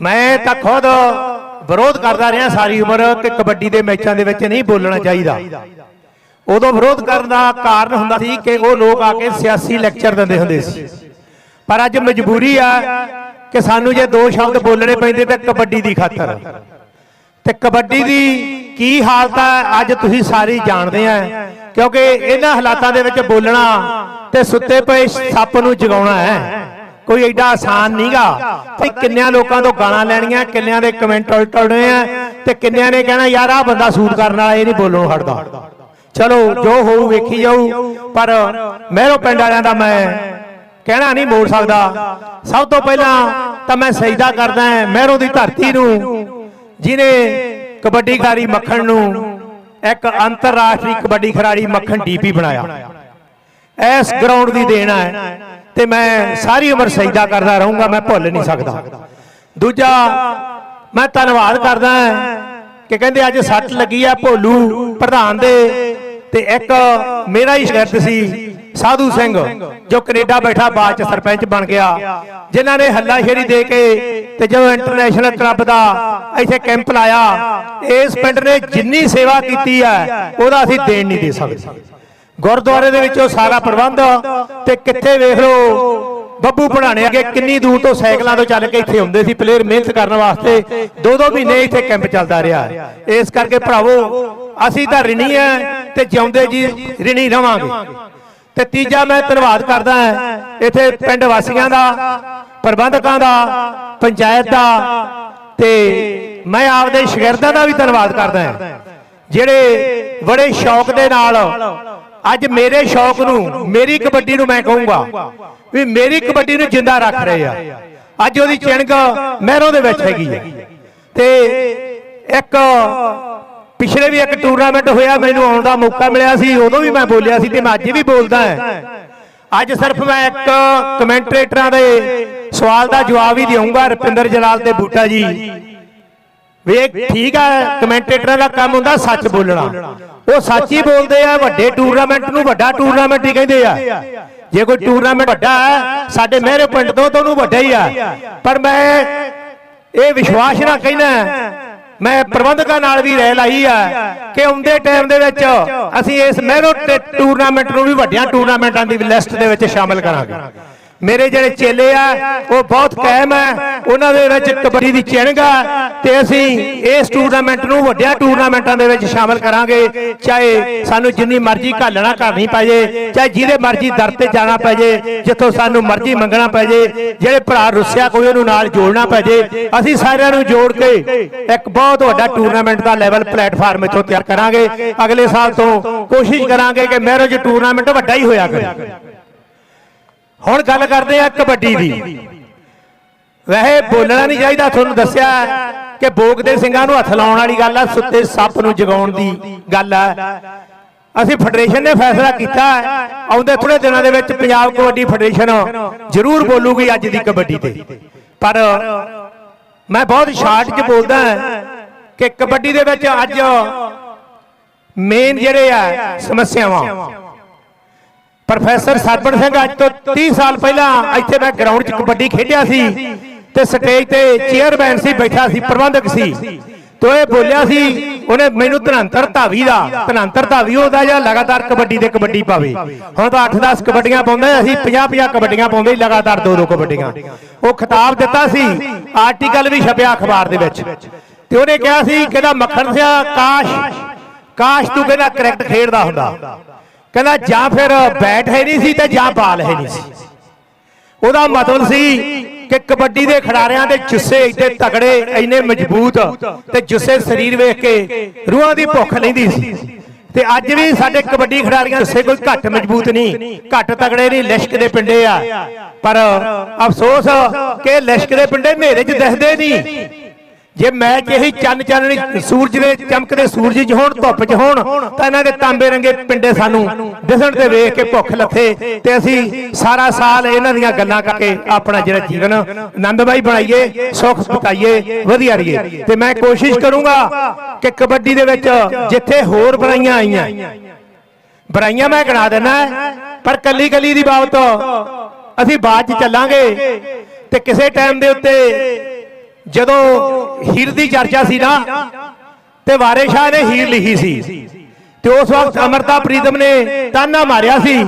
ਮੈਂ ਤਾਂ ਖੁਦ ਵਿਰੋਧ ਕਰਦਾ ਰਿਹਾ ਸਾਰੀ ਉਮਰ ਕਿ ਕਬੱਡੀ ਦੇ ਮੈਚਾਂ ਦੇ ਵਿੱਚ ਨਹੀਂ ਬੋਲਣਾ ਚਾਹੀਦਾ। ਉਦੋਂ ਵਿਰੋਧ ਕਰਨ ਦਾ ਕਾਰਨ ਹੁੰਦਾ ਸੀ ਕਿ ਉਹ ਲੋਕ ਆ ਕੇ ਸਿਆਸੀ ਲੈਕਚਰ ਦਿੰਦੇ ਹੁੰਦੇ ਸੀ। ਪਰ ਅੱਜ ਮਜਬੂਰੀ ਆ ਕਿ ਸਾਨੂੰ ਜੇ ਦੋ ਸ਼ਬਦ ਬੋਲਣੇ ਪੈਂਦੇ ਤੇ ਕਬੱਡੀ ਦੀ ਖਾਤਰ। ਤੇ ਕਬੱਡੀ ਦੀ ਕੀ ਹਾਲਤ ਹੈ ਅੱਜ ਤੁਸੀਂ ਸਾਰੇ ਜਾਣਦੇ ਆ। ਕਿਉਂਕਿ ਇਹਨਾਂ ਹਾਲਾਤਾਂ ਦੇ ਵਿੱਚ ਬੋਲਣਾ ਤੇ ਸੁੱਤੇ ਪਏ ਸੱਪ ਨੂੰ ਜਗਾਉਣਾ ਹੈ। ਕੋਈ ਐਡਾ ਆਸਾਨ ਨਹੀਂਗਾ। ਤੇ ਕਿੰਨਿਆਂ ਲੋਕਾਂ ਤੋਂ ਗਾਲਾਂ ਲੈਣੀਆਂ ਕਿੰਨਿਆਂ ਦੇ ਕਮੈਂਟ ਉਲਟਣੇ ਆ ਤੇ ਕਿੰਨਿਆਂ ਨੇ ਕਹਿਣਾ ਯਾਰ ਆ ਬੰਦਾ ਸੂਟ ਕਰਨ ਵਾਲਾ ਇਹ ਨਹੀਂ ਬੋਲਣੋਂ ਹਟਦਾ। ਚਲੋ ਜੋ ਹੋਊ ਵੇਖੀ ਜਾਊ ਪਰ ਮਹਿਰੋ ਪਿੰਡ ਵਾਲਿਆਂ ਦਾ ਮੈਂ ਕਹਿਣਾ ਨਹੀਂ ਮੋੜ ਸਕਦਾ। ਸਭ ਤੋਂ ਪਹਿਲਾਂ ਤਾਂ ਮੈਂ ਸਜਦਾ ਕਰਦਾ ਮਹਿਰੋ ਦੀ ਧਰਤੀ ਨੂੰ ਜਿਨੇ ਕਬੱਡੀ ਖਿਡਾਰੀ ਮੱਖਣ ਨੂੰ ਇੱਕ ਅੰਤਰਰਾਸ਼ਟਰੀ ਕਬੱਡੀ ਖਿਡਾਰੀ ਮੱਖਣ ਡੀਪੀ ਬਣਾਇਆ। ਇਸ ਗਰਾਊਂਡ ਦੀ ਦੇਣ ਹੈ ਤੇ ਮੈਂ ਸਾਰੀ ਉਮਰ ਸਜਦਾ ਕਰਦਾ ਰਹੂੰਗਾ ਮੈਂ ਭੁੱਲ ਨਹੀਂ ਸਕਦਾ। ਦੂਜਾ ਮੈਂ ਧੰਨਵਾਦ ਕਰਦਾ ਕਿ ਕਹਿੰਦੇ ਅੱਜ ਸੱਟ ਲੱਗੀ ਆ ਭੋਲੂ ਪ੍ਰਧਾਨ ਦੇ ਤੇ ਇੱਕ ਮੇਰਾ ਹੀ ਸ਼ਗਿਰਦ ਸੀ ਸਾਧੂ ਸਿੰਘ ਜੋ ਕੈਨੇਡਾ ਬੈਠਾ ਬਾਅਦ ਚ ਸਰਪੰਚ ਬਣ ਗਿਆ ਜਿਨ੍ਹਾਂ ਨੇ ਹੱਲਾਸ਼ੇਰੀ ਦੇ ਕੇ ਤੇ ਜਦੋਂ ਇੰਟਰਨੈਸ਼ਨਲ ਕਲੱਬ ਦਾ ਇੱਥੇ ਕੈਂਪ ਲਾਇਆ ਇਸ ਪਿੰਡ ਨੇ ਜਿੰਨੀ ਸੇਵਾ ਕੀਤੀ ਹੈ ਉਹਦਾ ਅਸੀਂ ਦੇਣ ਨਹੀਂ ਦੇ ਸਕਦੇ। ਗੁਰਦੁਆਰੇ ਦੇ ਵਿੱਚੋਂ ਸਾਰਾ ਪ੍ਰਬੰਧ ਤੇ ਕਿੱਥੇ ਵੇਖ ਲਓ, ਬੱਬੂ ਪੜਾਣੇ ਅੱਗੇ ਕਿੰਨੀ ਦੂਰ ਤੋਂ ਸਾਈਕਲਾਂ ਤੋਂ ਚੱਲ ਕੇ ਇੱਥੇ ਆਉਂਦੇ ਸੀ ਪਲੇਅਰ ਮਿਹਨਤ ਕਰਨ ਵਾਸਤੇ ਦੋ ਦੋ ਮਹੀਨੇ ਇੱਥੇ ਕੈਂਪ ਚੱਲਦਾ ਰਿਹਾ। ਇਸ ਕਰਕੇ ਭਰਾਵੋ, ਅਸੀਂ ਤਾਂ ਰਿਣੀ ਆ ਤੇ ਜਿਉਂਦੇ ਜੀ, ਰਿਣੀ ਰਵਾਂਗੇ। ਤੇ ਤੀਜਾ ਮੈਂ ਧੰਨਵਾਦ ਕਰਦਾ ਇੱਥੇ ਪਿੰਡ ਵਾਸੀਆਂ ਦਾ, ਪ੍ਰਬੰਧਕਾਂ ਦਾ, ਪੰਚਾਇਤ ਦਾ ਤੇ ਮੈਂ ਆਪਦੇ ਸ਼ਾਗਿਰਦਾਂ ਦਾ ਵੀ ਧੰਨਵਾਦ ਕਰਦਾ ਜਿਹੜੇ ਬੜੇ ਸ਼ੌਕ ਦੇ ਨਾਲ ਅੱਜ ਮੇਰੇ ਸ਼ੌਕ ਨੂੰ, ਮੇਰੀ ਕਬੱਡੀ ਨੂੰ ਮੈਂ ਕਹੂੰਗਾ ਵੀ ਮੇਰੀ ਕਬੱਡੀ ਨੂੰ ਜਿੰਦਾ ਰੱਖ ਰਹੇ ਆ। ਅੱਜ ਉਹਦੀ ਚਿਣਗ ਮਹਿਰੋਂ ਦੇ ਵਿੱਚ ਹੈਗੀ ਹੈ ਤੇ ਇੱਕ ਪਿਛਲੇ ਵੀ ਇੱਕ ਟੂਰਨਾਮੈਂਟ ਹੋਇਆ, ਮੈਨੂੰ ਆਉਣ ਦਾ ਮੌਕਾ ਮਿਲਿਆ ਸੀ, ਉਦੋਂ ਵੀ ਮੈਂ ਬੋਲਿਆ ਸੀ ਤੇ ਮੈਂ ਅੱਜ ਵੀ ਬੋਲਦਾ ਹਾਂ। ਅੱਜ ਸਿਰਫ ਮੈਂ ਇੱਕ ਕਮੈਂਟਰੇਟਰਾਂ ਦੇ ਸਵਾਲ ਦਾ ਜਵਾਬ ਹੀ ਦੇਵਾਂਗਾ ਰਪਿੰਦਰ ਜਲਾਲ ਤੇ ਬੂਟਾ ਜੀ। ਵੇਖ ਠੀਕ ਆ ਕਮੈਂਟੇਟਰਾਂ ਦਾ ਕੰਮ ਹੁੰਦਾ ਸੱਚ ਬੋਲਣਾ। ਉਹ ਸੱਚ ਹੀ ਬੋਲਦੇ ਆ, ਵੱਡੇ ਟੂਰਨਾਮੈਂਟ ਨੂੰ ਵੱਡਾ ਟੂਰਨਾਮੈਂਟ ਹੀ ਕਹਿੰਦੇ ਆ। ਜੇ ਕੋਈ ਟੂਰਨਾਮੈਂਟ ਵੱਡਾ ਹੈ, ਸਾਡੇ ਮਹਿਰੇ ਪਿੰਡ ਤੋਂ ਤਾਂ ਉਹਨੂੰ ਵੱਡਾ ਹੀ ਆ। ਪਰ ਮੈਂ ਇਹ ਵਿਸ਼ਵਾਸ ਨਾਲ ਕਹਿਣਾ ਮੈਂ ਪ੍ਰਬੰਧਕਾਂ ਨਾਲ ਵੀ ਰਹਿ ਲਾਈ ਆ ਕਿ ਆਉਂਦੇ ਟਾਈਮ ਦੇ ਵਿੱਚ ਅਸੀਂ ਇਸ ਮਹਿਰੋ ਟੂਰਨਾਮੈਂਟ ਨੂੰ ਵੀ ਵੱਡਿਆਂ ਟੂਰਨਾਮੈਂਟਾਂ ਦੀ ਲਿਸਟ ਦੇ ਵਿੱਚ ਸ਼ਾਮਲ ਕਰਾਂਗੇ। ਮੇਰੇ ਜਿਹੜੇ ਚੇਲੇ ਆ ਉਹ ਬਹੁਤ ਕਾਇਮ ਹੈ ਉਹਨਾਂ ਦੇ ਵਿੱਚ ਕਬੱਡੀ ਦੀ ਚਿਣਗ ਆ ਤੇ ਅਸੀਂ ਇਸ ਟੂਰਨਾਮੈਂਟ ਨੂੰ ਵੱਡਿਆਂ ਟੂਰਨਾਮੈਂਟਾਂ ਦੇ ਵਿੱਚ ਸ਼ਾਮਲ ਕਰਾਂਗੇ। ਚਾਹੇ ਸਾਨੂੰ ਜਿੰਨੀ ਮਰਜ਼ੀ ਘਾਲਣਾ ਕਰਨੀ ਪੈ ਜੇ ਚਾਹੇ ਜਿਹਦੇ ਮਰਜ਼ੀ ਦਰ ਤੇ ਜਾਣਾ ਪੈ ਜੇ ਜਿੱਥੋਂ ਸਾਨੂੰ ਮਰਜ਼ੀ ਮੰਗਣਾ ਪੈ ਜੇ ਜਿਹੜੇ ਭਰਾ ਰੁੱਸਿਆ ਕੋਈ ਉਹਨੂੰ ਨਾਲ ਜੋੜਨਾ ਪੈ ਜੇ ਅਸੀਂ ਸਾਰਿਆਂ ਨੂੰ ਜੋੜ ਕੇ ਇੱਕ ਬਹੁਤ ਵੱਡਾ ਟੂਰਨਾਮੈਂਟ ਦਾ ਲੈਵਲ ਪਲੇਟਫਾਰਮ ਇੱਥੋਂ ਤਿਆਰ ਕਰਾਂਗੇ। ਅਗਲੇ ਸਾਲ ਤੋਂ ਕੋਸ਼ਿਸ਼ ਕਰਾਂਗੇ ਕਿ ਮੈਰਿਜ ਟੂਰਨਾਮੈਂਟ ਵੱਡਾ ਹੀ ਹੋਇਆ ਕਰੇ। ਹੁਣ ਗੱਲ ਕਰਦੇ ਆ ਕਬੱਡੀ ਦੀ। ਵੈਸੇ ਬੋਲਣਾ ਨਹੀਂ ਚਾਹੀਦਾ, ਤੁਹਾਨੂੰ ਦੱਸਿਆ ਕਿ ਬੋਗਦੇ ਸਿੰਘਾਂ ਨੂੰ ਹੱਥ ਲਾਉਣ ਵਾਲੀ ਗੱਲ ਆ, ਸੁੱਤੇ ਸੱਪ ਨੂੰ ਜਗਾਉਣ ਦੀ ਗੱਲ ਆ। ਅਸੀਂ ਫੈਡਰੇਸ਼ਨ ਨੇ ਫੈਸਲਾ ਕੀਤਾ ਆਉਂਦੇ ਥੋੜੇ ਦਿਨਾਂ ਦੇ ਵਿੱਚ ਪੰਜਾਬ ਕਬੱਡੀ ਫੈਡਰੇਸ਼ਨ ਜ਼ਰੂਰ ਬੋਲੂਗੀ ਅੱਜ ਦੀ ਕਬੱਡੀ ਤੇ। ਪਰ ਮੈਂ ਬਹੁਤ ਸ਼ਾਰਟ 'ਚ ਬੋਲਦਾ ਕਿ ਕਬੱਡੀ ਦੇ ਵਿੱਚ ਅੱਜ ਮੇਨ ਜਿਹੜੇ ਆ ਸਮੱਸਿਆਵਾਂ। ਪ੍ਰੋਫੈਸਰ ਸਰਬਣ ਸਿੰਘ ਅੱਜ ਤੋਂ 30 ਸਾਲ ਪਹਿਲਾਂ ਇੱਥੇ ਮੈਂ ਗਰਾਊਂਡ 'ਚ ਕਬੱਡੀ ਖੇਡਿਆ ਸੀ ਤੇ ਸਟੇਜ ਤੇ ਚੇਅਰਮੈਨ ਸੀ ਬੈਠਾ ਸੀ ਪ੍ਰਬੰਧਕ ਸੀ। ਤੋ ਇਹ ਬੋਲਿਆ ਸੀ ਉਹਨੇ ਮੈਨੂੰ ਧਨੰਤਰ ਧਾਵੀ ਦਾ ਧਨੰਤਰ ਧਾਵੀ ਉਹਦਾ ਜਿਹੜਾ ਲਗਾਤਾਰ ਕਬੱਡੀ ਦੇ ਕਬੱਡੀ ਪਾਵੇ। ਹੁਣ ਤਾਂ 8-10 ਕਬੱਡੀਆਂ ਪਾਉਂਦੇ ਅਸੀਂ 50-50 ਕਬੱਡੀਆਂ ਪਾਉਂਦੇ ਲਗਾਤਾਰ ਦੋ ਦੋ ਕਬੱਡੀਆਂ। ਉਹ ਖਿਤਾਬ ਦਿੱਤਾ ਸੀ ਆਰਟੀਕਲ ਵੀ ਛਪਿਆ ਅਖਬਾਰ ਦੇ ਵਿੱਚ। ਤੇ ਉਹਨੇ ਕਿਹਾ ਸੀ ਕਹਿੰਦਾ ਮੱਖਣ ਸਿਆ ਕਾਸ਼ ਕਾਸ਼ ਤੂੰ ਕਹਿੰਦਾ ਕਰੈਕਟ ਖੇਡਦਾ ਹੁੰਦਾ। ਕਹਿੰਦਾ ਜਾਂ ਫਿਰ ਬੈਟ ਹੈ ਨਹੀਂ ਸੀ ਤੇ ਜਾਂ ਬਾਲ ਹੈ ਨਹੀਂ ਸੀ। ਉਹਦਾ ਮਤਲਬ ਸੀ ਕਿ ਕਬੱਡੀ ਦੇ ਖਿਡਾਰੀਆਂ ਦੇ ਜੁੱਸੇ ਇੱਥੇ ਤਕੜੇ ਇੰਨੇ ਮਜ਼ਬੂਤ ਤੇ ਜੁੱਸੇ ਸਰੀਰ ਵੇਖ ਕੇ ਰੂਹਾਂ ਦੀ ਭੁੱਖ ਲੈਂਦੀ ਸੀ। ਤੇ ਅੱਜ ਵੀ ਸਾਡੇ ਕਬੱਡੀ ਖਿਡਾਰੀਆਂ ਜੁੱਸੇ ਕੋਈ ਘੱਟ ਮਜ਼ਬੂਤ ਨਹੀਂ ਘੱਟ ਤਕੜੇ ਨਹੀਂ ਲਿਸ਼ਕ ਦੇ ਪਿੰਡੇ ਆ। ਪਰ ਅਫਸੋਸ ਕਿ ਲਿਸ਼ਕ ਦੇ ਪਿੰਡੇ ਹਨੇਰੇ 'ਚ ਦਿਖਦੇ ਨਹੀਂ। ਜੇ ਮੈਚ ਇਹੀ ਚੰਨ ਚਾਨਣੀ ਸੂਰਜ ਦੇ ਚਮਕਦੇ ਸੂਰਜ 'ਚ ਹੋਣ, ਧੁੱਪ 'ਚ ਹੋਣ, ਤਾਂ ਇਹਨਾਂ ਦੇ ਤਾਂਬੇ ਰੰਗੇ ਪਿੰਡੇ ਸਾਨੂੰ ਦਿਸਣ ਤੇ ਵੇਖ ਕੇ ਭੁੱਖ ਲੱਥੇ ਤੇ ਅਸੀਂ ਸਾਰਾ ਸਾਲ ਇਹਨਾਂ ਦੀਆਂ ਗੱਲਾਂ ਕਰਕੇ ਆਪਣਾ ਜਿਹੜਾ ਜੀਵਨ ਆਨੰਦਮਈ ਬਣਾਈਏ, ਸੁੱਖ ਪਕਾਈਏ ਵਧੀਆ ਰਹੀਏ। ਤੇ ਮੈਂ ਕੋਸ਼ਿਸ਼ ਕਰੂੰਗਾ ਕਿ ਕਬੱਡੀ ਦੇ ਵਿੱਚ ਜਿੱਥੇ ਹੋਰ ਬੁਰਾਈਆਂ ਆਈਆਂ, ਬੁਰਾਈਆਂ ਮੈਂ ਗਿਣਾ ਦਿੰਦਾ, ਪਰ ਕੱਲੀ ਕੱਲੀ ਦੀ ਬਾਬਤ ਅਸੀਂ ਬਾਅਦ 'ਚ ਚੱਲਾਂਗੇ ਤੇ ਕਿਸੇ ਟਾਈਮ ਦੇ ਉੱਤੇ ਜਦੋਂ ਹੀਰ ਦੀ ਚਰਚਾ ਸੀ ਨਾ, ਤੇ ਵਾਰੇ ਸ਼ਾਹ ਨੇ ਹੀਰ ਲਿਖੀ ਸੀ। ਤੇ ਉਸ ਵਕਤ ਅਮਰਤਾ ਪ੍ਰੀਤਮ ਨੇ ਤਾਨਾ ਮਾਰਿਆ ਸੀ।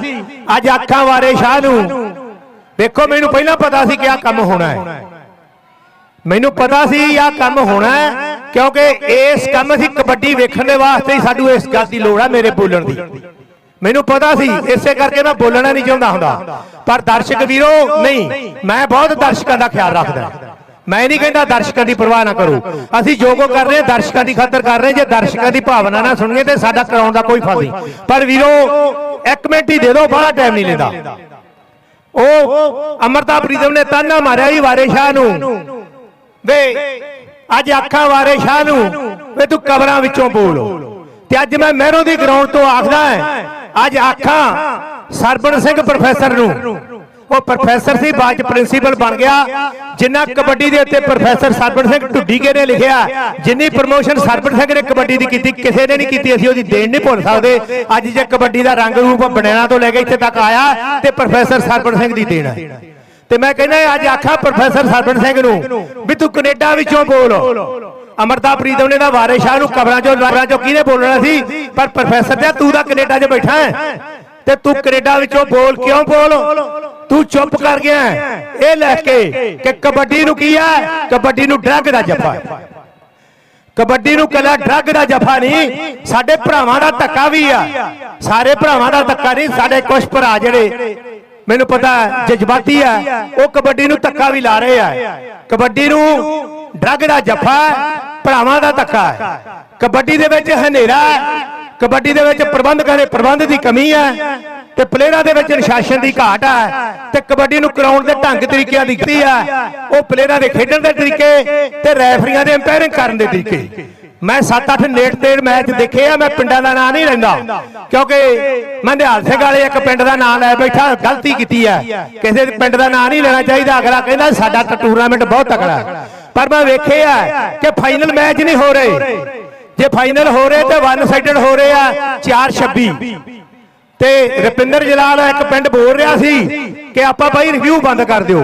ਅੱਜ ਅੱਖਾਂ ਵਾਰੇ ਸ਼ਾਹ ਨੂੰ। ਵੇਖੋ, ਮੈਨੂੰ ਪਹਿਲਾਂ ਪਤਾ ਸੀ ਕਿ ਆਹ ਕੰਮ ਹੋਣਾ ਹੈ। ਮੈਨੂੰ ਪਤਾ ਸੀ ਆਹ ਕੰਮ ਹੋਣਾ ਹੈ, ਕਿਉਂਕਿ ਇਸ ਕੰਮ ਸੀ ਕਬੱਡੀ ਵੇਖਣ ਦੇ ਵਾਸਤੇ ਹੀ ਸਾਨੂੰ ਇਸ ਗੱਲ ਦੀ ਲੋੜ ਹੈ ਮੇਰੇ ਬੋਲਣ ਦੀ। ਮੈਨੂੰ ਪਤਾ ਸੀ, ਇਸੇ ਕਰਕੇ ਮੈਂ ਬੋਲਣਾ ਨਹੀਂ ਚਾਹੁੰਦਾ ਹੁੰਦਾ। ਪਰ ਦਰਸ਼ਕ ਵੀਰੋ, ਨਹੀਂ, ਮੈਂ ਬਹੁਤ ਦਰਸ਼ਕਾਂ ਦਾ ਖਿਆਲ ਰੱਖਦਾ। ਮੈਂ ਨਹੀਂ ਕਹਿੰਦਾ ਦਰਸ਼ਕਾਂ ਦੀ ਪਰਵਾਹ ਨਾ ਕਰੋ। ਅਸੀਂ ਜੋ ਕੋ ਕਰ ਰਹੇ ਹਾਂ, ਦਰਸ਼ਕਾਂ ਦੀ ਖਾਤਰ ਕਰ ਰਹੇ ਜੇ ਦਰਸ਼ਕਾਂ ਦੀ ਭਾਵਨਾ ਨਾ ਸੁਣੀਏ ਤੇ ਸਾਡਾ ਕਰਾਉਣ ਦਾ ਕੋਈ ਫਲ ਨਹੀਂ। ਪਰ ਵੀਰੋ, ਇੱਕ ਮਿੰਟ ਹੀ ਦੇ ਦਿਓ ਬੜਾ ਟਾਈਮ ਨਹੀਂ ਲੈਂਦਾ। ਉਹ ਅਮਰਤਾ ਪ੍ਰੀਤਮ ਨੇ ਤਾਨਾ ਮਾਰਿਆ ਹੀ ਵਾਰੇ ਸ਼ਾਹ ਨੂੰ। ਵੇ, ਅੱਜ ਅੱਖਾਂ ਵਾਰੇ ਸ਼ਾਹ ਨੂੰ। ਵੇ, ਤੂੰ ਕਬਰਾਂ ਵਿੱਚੋਂ ਬੋਲ। ਤੇ ਅੱਜ ਮੈਂ ਮਹਿਰੋਂ ਦੀ ਗਰਾਊਂਡ ਤੋਂ ਆਖਦਾ ਹੈ, ਅੱਜ ਆਖਾਂ ਸਰਬਣ ਸਿੰਘ ਪ੍ਰੋਫੈਸਰ ਨੂੰ। ਉਹ ਪ੍ਰੋਫੈਸਰ ਸੀ, ਬਾਅਦ ਚ ਪ੍ਰਿੰਸੀਪਲ ਬਣ ਗਿਆ। ਜਿੰਨਾ ਕਬੱਡੀ ਦੇ ਉੱਤੇ ਪ੍ਰੋਫੈਸਰ ਸਰਬਣ ਸਿੰਘ ਢੁੱਡੀਕੇ ਨੇ ਲਿਖਿਆ, ਜਿੰਨੀ ਪ੍ਰਮੋਸ਼ਨ ਸਰਬਣ ਸਿੰਘ ਨੇ ਕਬੱਡੀ ਦੀ ਕੀਤੀ, ਕਿਸੇ ਨੇ ਨਹੀਂ ਕੀਤੀ, ਅਸੀਂ ਉਹਦੀ ਦੇਣ ਨਹੀਂ ਭੁੱਲ ਸਕਦੇ। ਅੱਜ ਜੇ ਕਬੱਡੀ ਦਾ ਰੰਗ ਰੂਪ ਬਣਿਆ ਤੋਂ ਲੈ ਕੇ ਇੱਥੇ ਤੱਕ ਆਇਆ, ਤੇ ਪ੍ਰੋਫੈਸਰ ਸਰਬਣ ਸਿੰਘ ਦੀ ਦੇਣ ਹੈ। ਤੇ ਮੈਂ ਕਹਿੰਦਾ, ਅੱਜ ਆਖਾਂ ਪ੍ਰੋਫੈਸਰ ਸਰਬਣ ਸਿੰਘ ਨੂੰ ਵੀ ਤੂੰ ਕੈਨੇਡਾ ਵਿੱਚੋਂ ਬੋਲ। ਅਮਰਤਾ ਪ੍ਰੀਤਮ ਨੇ ਤਾਂ ਵਾਰੇ ਸ਼ਾਹ ਨੂੰ ਕਬਰਾਂ ਚੋਂ ਲਾਰਾਂ ਚੋਂ ਕਿਹਨੇ ਬੋਲਣਾ ਸੀ? ਪਰ ਪ੍ਰੋਫੈਸਰ ਤੇ ਤੂੰ ਤਾਂ ਕੈਨੇਡਾ 'ਚ ਬੈਠਾ ਹੈ। ਤੇ ਤੂੰ ਕੈਨੇਡਾ ਵਿੱਚੋਂ ਬੋਲ, ਕਿਉਂ ਬੋਲ? ਤੂੰ ਚੁੱਪ ਕਰ ਗਿਆ। ਇਹ ਲੈ ਕੇ ਕਿ ਕਬੱਡੀ ਨੂੰ ਕੀ ਹੈ ਕਬੱਡੀ ਨੂੰ ਡਰੱਗ ਦਾ ਜੱਫਾ। ਕਬੱਡੀ ਨੂੰ ਕੱਲਾ ਡਰੱਗ ਦਾ ਜਫਾ ਨਹੀਂ, ਸਾਡੇ ਭਰਾਵਾਂ ਦਾ ਧੱਕਾ ਵੀ ਆ। ਸਾਰੇ ਭਰਾਵਾਂ ਦਾ ਧੱਕਾ ਨਹੀਂ, ਸਾਡੇ ਕੁਝ ਭਰਾ ਜਿਹੜੇ, ਮੈਨੂੰ ਪਤਾ ਜਜ਼ਬਾਤੀ ਆ, ਉਹ ਕਬੱਡੀ ਨੂੰ ਧੱਕਾ ਵੀ ਲਾ ਰਹੇ ਆ। ਕਬੱਡੀ ਨੂੰ ਡਰੱਗ ਦਾ ਜਫਾ ਭਰਾਵਾਂ ਦਾ ਧੱਕਾ ਕਬੱਡੀ ਦੇ ਵਿੱਚ ਹਨੇਰਾ ਕਬੱਡੀ ਦੇ ਵਿੱਚ ਪ੍ਰਬੰਧਕਾਂ ਦੇ ਪ੍ਰਬੰਧ ਦੀ ਕਮੀ ਹੈ ਤੇ ਪਲੇਅਰਾਂ ਦੇ ਵਿੱਚ ਅਨੁਸ਼ਾਸਨ ਦੀ ਘਾਟ ਹੈ ਤੇ ਕਬੱਡੀ ਨੂੰ ਕਰਾਉਣ ਦੇ ਢੰਗ ਤਰੀਕਿਆਂ ਦੀ ਗਤੀ ਹੈ ਉਹ ਪਲੇਅਰਾਂ ਦੇ ਖੇਡਣ ਦੇ ਤਰੀਕੇ ਤੇ ਰੈਫਰੀਆਂ ਦੇ ਅੰਪਾਇਰਿੰਗ ਕਰਨ ਦੇ ਤਰੀਕੇ। ਮੈਂ 7-8 ਨੇਟ ਤੇ ਮੈਚ ਦੇਖੇ ਆ, ਮੈਂ ਪਿੰਡਾਂ ਦਾ ਨਾਂ ਨਹੀਂ ਲੈਂਦਾ। ਕਿਉਂਕਿ ਮੈਂ ਨਿਹਾਲ ਸਿੰਘ ਵਾਲੇ ਇੱਕ ਪਿੰਡ ਦਾ ਨਾਂ ਲੈ ਬੈਠਾ, ਗਲਤੀ ਕੀਤੀ ਹੈ ਕਿਸੇ ਪਿੰਡ ਦਾ ਨਾਂ ਨਹੀਂ ਲੈਣਾ ਚਾਹੀਦਾ, ਅਗਲਾ ਕਹਿੰਦਾ ਸਾਡਾ ਟੂਰਨਾਮੈਂਟ ਬਹੁਤ ਤਕੜਾ ਪਰ ਮੈਂ ਵੇਖਿਆ ਕਿ ਫਾਈਨਲ ਮੈਚ ਨਹੀਂ ਹੋ ਰਹੇ। ਜੇ ਫਾਈਨਲ ਹੋ ਰਹੇ ਤੇ ਵਨ ਸਾਈਡਡ ਹੋ ਰਹੇ ਆ 4-26 ਤੇ ਰੁਪਿੰਦਰ ਜਲਾਲ ਇੱਕ ਪਿੰਡ ਬੋਲ ਰਿਹਾ ਸੀ ਕਿ ਆਪਾਂ ਬਾਈ ਰਿਵਿਊ ਬੰਦ ਕਰ ਦਿਓ।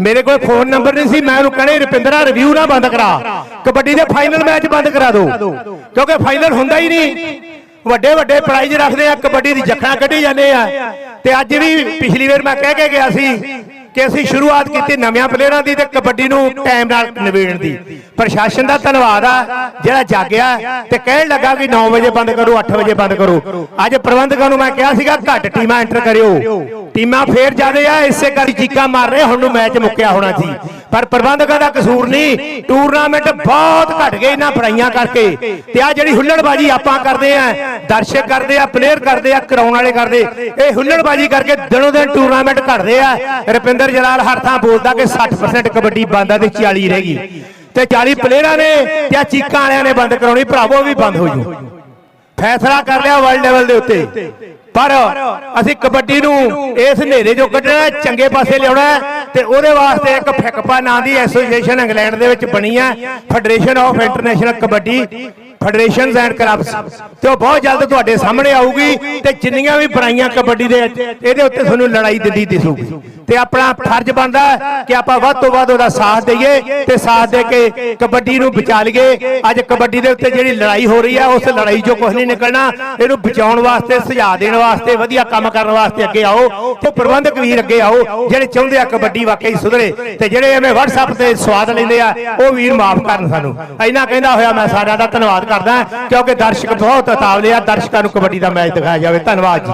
ਮੇਰੇ ਕੋਲ ਫੋਨ ਨੰਬਰ ਨਹੀਂ ਸੀ, ਮੈਂ ਉਹਨੂੰ ਕਹਣੇ ਰੁਪਿੰਦਰਾ ਰਿਵਿਊ ਨਾ ਬੰਦ ਕਰਾ। ਕਬੱਡੀ ਦੇ ਫਾਈਨਲ ਮੈਚ ਬੰਦ ਕਰਾ ਦਿਓ ਕਿਉਂਕਿ ਫਾਈਨਲ ਹੁੰਦਾ ਹੀ ਨਹੀਂ। ਵੱਡੇ ਵੱਡੇ ਪ੍ਰਾਈਜ਼ ਰੱਖਦੇ ਆ, ਕਬੱਡੀ ਦੀ ਜੱਖਾਂ ਕੱਢੀ ਜਾਂਦੇ ਆ। ਤੇ ਅੱਜ ਵੀ ਪਿਛਲੀ ਵਾਰ ਮੈਂ ਕਹਿ ਕੇ ਗਿਆ ਸੀ ਕਿ ਅਸੀਂ ਸ਼ੁਰੂਆਤ ਕੀਤੀ ਨਵਿਆਂ ਪਲੇਅਰਾਂ ਦੀ ਤੇ ਕਬੱਡੀ ਨੂੰ ਟਾਈਮ ਨਾਲ ਨਿਬੇੜਨ ਦੀ। ਪ੍ਰਸ਼ਾਸਨ ਦਾ ਧੰਨਵਾਦ ਆ, ਜਿਹੜਾ ਜਾਗਿਆ ਤੇ ਕਹਿਣ ਲੱਗਾ ਕਿ 9 ਵਜੇ ਬੰਦ ਕਰੋ 8 ਵਜੇ ਬੰਦ ਕਰੋ। ਅੱਜ ਪ੍ਰਬੰਧਕਾਂ ਨੂੰ ਮੈਂ ਕਿਹਾ ਸੀਗਾ, ਘੱਟ ਟੀਮਾਂ ਐਂਟਰ ਕਰਿਓ। ਟੀਮਾਂ ਫੇਰ ਜਾਦੇ ਆ ਇਸੇ ਕਰਕੇ ਚੀਕਾਂ ਮਾਰ ਰਹੇ, ਹੁਣ ਨੂੰ ਮੈਚ ਮੁੱਕਿਆ ਹੋਣਾ ਸੀ ਪਰ ਪ੍ਰਬੰਧਕਾਂ ਦਾ ਕਸੂਰ ਨਹੀਂ, ਟੂਰਨਾਮੈਂਟ ਬਹੁਤ ਘਟ ਗਏ ਇਹਨਾਂ ਫੜਾਈਆਂ ਕਰਕੇ। ਤੇ ਆ ਜਿਹੜੀ ਹੁੱਲੜਬਾਜੀ ਆਪਾਂ ਕਰਦੇ ਆ, ਦਰਸ਼ਕ ਕਰਦੇ ਆ ਪਲੇਅਰ ਕਰਦੇ ਆ, ਕਰਾਉਣ ਵਾਲੇ ਕਰਦੇ, ਇਹ ਹੁੱਲੜਬਾਜੀ ਕਰਕੇ ਦਿਨੋਂ ਦਿਨ ਟੂਰਨਾਮੈਂਟ ਘਟਦੇ ਆ ਰਪਿੰਦਰ ਜਲਾਲ ਹਰ ਥਾਂ ਬੋਲਦਾ ਕਿ 60% ਕਬੱਡੀ ਬੰਦ ਆ ਤੇ 40 ਰਹਿ ਗਈ। ਤੇ 40 ਪਲੇਅਰਾਂ ਨੇ ਤੇ ਆ ਚੀਕਾਂ ਵਾਲਿਆਂ ਨੇ ਬੰਦ ਕਰਾਉਣੀ, ਭਰਾਵੋ ਵੀ ਬੰਦ ਹੋ ਜੂ ਫੈਸਲਾ ਕਰ ਲਿਆ ਵਰਲਡ ਲੈਵਲ ਦੇ ਉੱਤੇ। ਪਰ ਅਸੀਂ ਕਬੱਡੀ ਨੂੰ ਇਸ ਹਨੇਰੇ ਚੋਂ ਕੱਢਣਾ, ਚੰਗੇ ਪਾਸੇ ਲਿਆਉਣਾ ਤੇ ਉਹਦੇ ਵਾਸਤੇ ਇੱਕ ਫਿਕਪਾ ਨਾਂ ਦੀ ਐਸੋਸੀਏਸ਼ਨ ਇੰਗਲੈਂਡ ਦੇ ਵਿੱਚ ਬਣੀ ਹੈ federation of international kabaddi federations and clubs ਤੇ ਉਹ ਬਹੁਤ ਜਲਦ ਤੁਹਾਡੇ ਸਾਹਮਣੇ ਆਊਗੀ ਤੇ ਜਿੰਨੀਆਂ ਵੀ ਬੁਰਾਈਆਂ ਕਬੱਡੀ ਦੇ ਇਹਦੇ ਉੱਤੇ ਤੁਹਾਨੂੰ ਲੜਾਈ ਦਿੰਦੀ ਦਿਸੂਗੀ ਤੇ ਆਪਣਾ ਫਰਜ਼ ਬਣਦਾ ਕਿ ਆਪਾਂ ਵੱਧ ਤੋਂ ਵੱਧ ਉਹਦਾ ਸਾਥ ਦਈਏ ਤੇ ਸਾਥ ਦੇ ਕੇ ਕਬੱਡੀ ਨੂੰ ਬਚਾ ਲਈਏ। ਅੱਜ ਕਬੱਡੀ ਦੇ ਉੱਤੇ ਜਿਹੜੀ ਲੜਾਈ ਹੋ ਰਹੀ ਹੈ ਉਸ ਲੜਾਈ 'ਚੋਂ ਕੁਝ ਨਹੀਂ ਨਿਕਲਣਾ। ਇਹਨੂੰ ਬਚਾਉਣ ਵਾਸਤੇ, ਸੁਝਾਅ ਦੇਣ ਵਾਸਤੇ, ਵਧੀਆ ਕੰਮ ਕਰਨ ਵਾਸਤੇ ਅੱਗੇ ਆਓ ਤੇ ਪ੍ਰਬੰਧਕ ਵੀਰ ਅੱਗੇ ਆਓ, ਜਿਹੜੇ ਚਾਹੁੰਦੇ ਆ ਕਬੱਡੀ ਵਾਕਈ ਸੁਧਰੇ ਤੇ ਜਿਹੜੇ ਐਵੇਂ WhatsApp ਤੇ ਸਵਾਦ ਲੈਂਦੇ ਆ, ਉਹ ਵੀਰ ਮਾਫ ਕਰਨ ਸਾਨੂੰ। ਇੰਨਾ ਕਹਿੰਦਾ ਹੋਇਆ ਮੈਂ ਸਾਰਿਆਂ ਦਾ ਧੰਨਵਾਦ ਕਰਦਾ ਕਿਉਂਕਿ ਦਰਸ਼ਕ ਬਹੁਤ ਉਤਾਵਲੇ ਆ, ਦਰਸ਼ਕਾਂ ਨੂੰ ਕਬੱਡੀ ਦਾ ਮੈਚ ਦਿਖਾਇਆ ਜਾਵੇ। ਧੰਨਵਾਦ ਜੀ।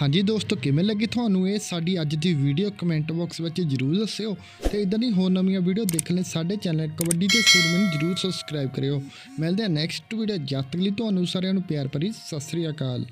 ਹਾਂਜੀ ਦੋਸਤੋ, ਕਿਵੇਂ ਲੱਗੀ ਤੁਹਾਨੂੰ ਇਹ ਸਾਡੀ ਅੱਜ ਦੀ ਵੀਡੀਓ ਕਮੈਂਟ ਬਾਕਸ ਵਿੱਚ ਜਰੂਰ ਦੱਸਿਓ। ਤੇ ਇਦਾਂ ਦੀ ਹੋਰ ਨਵੀਆਂ ਵੀਡੀਓ ਦੇਖਣ ਲਈ ਸਾਡੇ ਚੈਨਲ ਕਬੱਡੀ ਤੇ ਸੂਰਮੇ ਨੂੰ ਜਰੂਰ ਸਬਸਕ੍ਰਾਈਬ ਕਰਿਓ। ਮਿਲਦੇ ਹਾਂ ਨੈਕਸਟ ਵੀਡੀਓ ਜਦ ਤੱਕ ਲਈ ਤੁਹਾਨੂੰ ਸਾਰਿਆਂ ਨੂੰ ਪਿਆਰ ਭਰੀ ਸਤਿ ਸ੍ਰੀ ਅਕਾਲ।